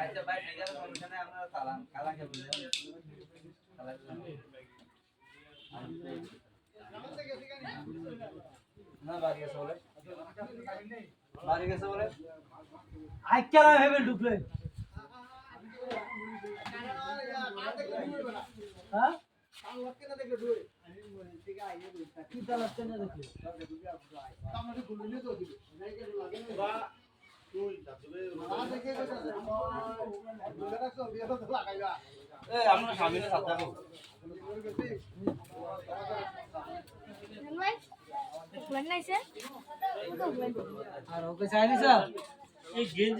আচ্ছা ভাই ঠিক আছে সমস্যা নেই আমরা কালাম কালা খেয়ে না বাড়ি গেছে বলে। বাড়ি গেছে বলে? আইকেলা ভেবে ঢুকলে। হ্যাঁ? আমরা সামনে সাথে আর ওকে চাইনি স্যার? এই গেঞ্জি